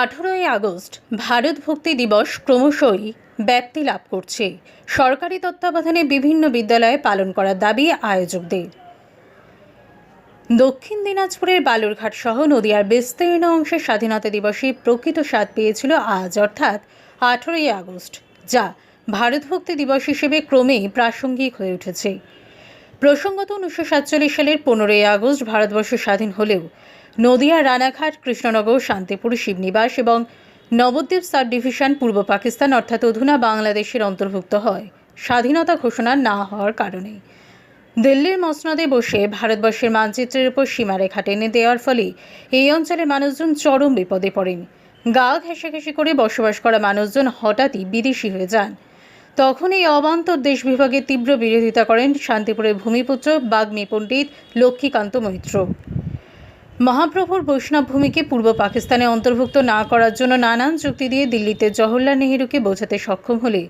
আঠেরোই আগস্ট ভারত ভক্তি দিবস ক্রমশই ব্যাপ্তি লাভ করছে। সরকারি তত্ত্বাবধানে বিভিন্ন বিদ্যালয়ে পালন করার দাবি আয়োজকদের। দক্ষিণ দিনাজপুরের বালুরঘাট সহ নদিয়ার বিস্তীর্ণ অংশে স্বাধীনতা দিবসে প্রকৃত স্বাদ পেয়েছিল আজ, অর্থাৎ আঠেরোই আগস্ট, যা ভারত ভক্তি দিবস হিসেবে ক্রমেই প্রাসঙ্গিক হয়ে উঠেছে। প্রসঙ্গত উনিশশো সাতচল্লিশ সালের পনেরোই আগস্ট ভারতবর্ষ স্বাধীন হলেও নদিয়া, রানাঘাট, কৃষ্ণনগর, শান্তিপুর, শিবনিবাস এবং নবদ্বীপ সাব ডিভিশন পূর্ব পাকিস্তান অর্থাৎ অধুনা বাংলাদেশের অন্তর্ভুক্ত হয়। স্বাধীনতা ঘোষণা না হওয়ার কারণে দিল্লির মসনদে বসে ভারতবর্ষের মানচিত্রের উপর সীমারেখা টেনে দেওয়ার ফলে এই অঞ্চলের মানুষজন চরম বিপদে পড়েন। গা ঘেঁষাঘেঁষি করে বসবাস করা মানুষজন হঠাৎই বিদেশি হয়ে যান। তখন এই অবান্তর দেশ বিভাগের তীব্র বিরোধিতা করেন শান্তিপুরের ভূমিপুত্র বাগ্মী পণ্ডিত লক্ষ্মীকান্ত মৈত্র। মহাপ্রভুর বৈষ্ণব ভূমিকে পূর্ব পাকিস্তানে অন্তর্ভুক্ত না করার জন্য নানান যুক্তি দিয়ে দিল্লিতে জওহরলাল নেহেরুকে বোঝাতে সক্ষম হলে।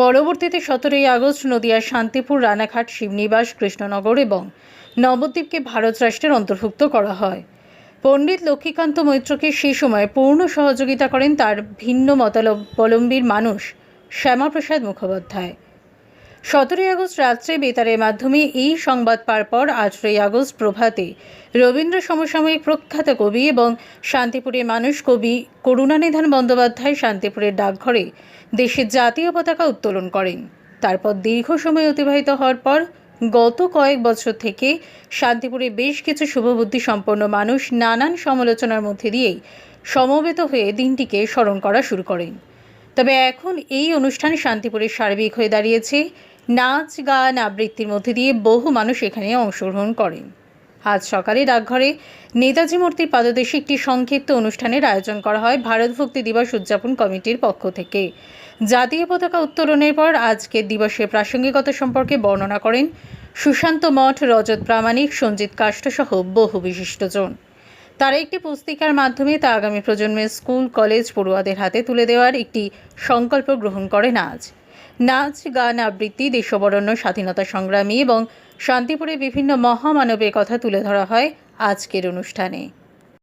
পরবর্তীতে সতেরোই আগস্ট নদিয়ার শান্তিপুর, রানাঘাট, শিবনিবাস, কৃষ্ণনগর এবং নবদ্বীপকে ভারত রাষ্ট্রের অন্তর্ভুক্ত করা হয়। পণ্ডিত লক্ষ্মীকান্ত মৈত্রকে সে সময় পূর্ণ সহযোগিতা করেন তার ভিন্ন মতাবলম্বীর মানুষ শ্যামাপ্রসাদ মুখোপাধ্যায়। সতেরোই আগস্ট রাত্রে বেতারের মাধ্যমে এই সংবাদ পার পর আঠেরোই আগস্ট প্রভাতে রবীন্দ্র সমসাময়িক প্রখ্যাত কবি এবং শান্তিপুরের মানুষ কবি করুণানিধান বন্দ্যোপাধ্যায় শান্তিপুরের ডাকঘরে দেশের জাতীয় পতাকা উত্তোলন করেন। তারপর দীর্ঘ সময় অতিবাহিত হওয়ার পর গত কয়েক বছর থেকে শান্তিপুরে বেশ কিছু শুভবুদ্ধি সম্পন্ন মানুষ নানান সমালোচনার মধ্যে দিয়েই সমবেত হয়ে দিনটিকে স্মরণ করা শুরু করেন। তবে এখন এই অনুষ্ঠান শান্তিপুরে সার্বিক হয়ে দাঁড়িয়েছে। নাচ, গান আবৃত্তির মধ্যে দিয়ে বহু মানুষ এখানে অংশগ্রহণ করেন। আজ সকালে ডাকঘরে নেতাজি মূর্তির পাদদেশে একটি সংক্ষিপ্ত অনুষ্ঠানের আয়োজন করা হয় ভারত ভক্তি দিবস উদযাপন কমিটির পক্ষ থেকে। জাতীয় পতাকা উত্তোলনের পর আজকের দিবসের প্রাসঙ্গিকতা সম্পর্কে বর্ণনা করেন সুশান্ত মঠ, রজত প্রামাণিক, সঞ্জিত কাষ্ঠসহ বহু বিশিষ্টজন। তারা একটি পুস্তিকার মাধ্যমে তা আগামী প্রজন্মের স্কুল, কলেজ পড়ুয়াদের হাতে তুলে দেওয়ার একটি সংকল্প গ্রহণ করেন আজ। নাচ, গান, আবৃত্তি, দেশবরণ্য, স্বাধীনতা সংগ্রামী এবং শান্তিপুরে বিভিন্ন মহামানবের কথা তুলে ধরা হয় আজকের অনুষ্ঠানে।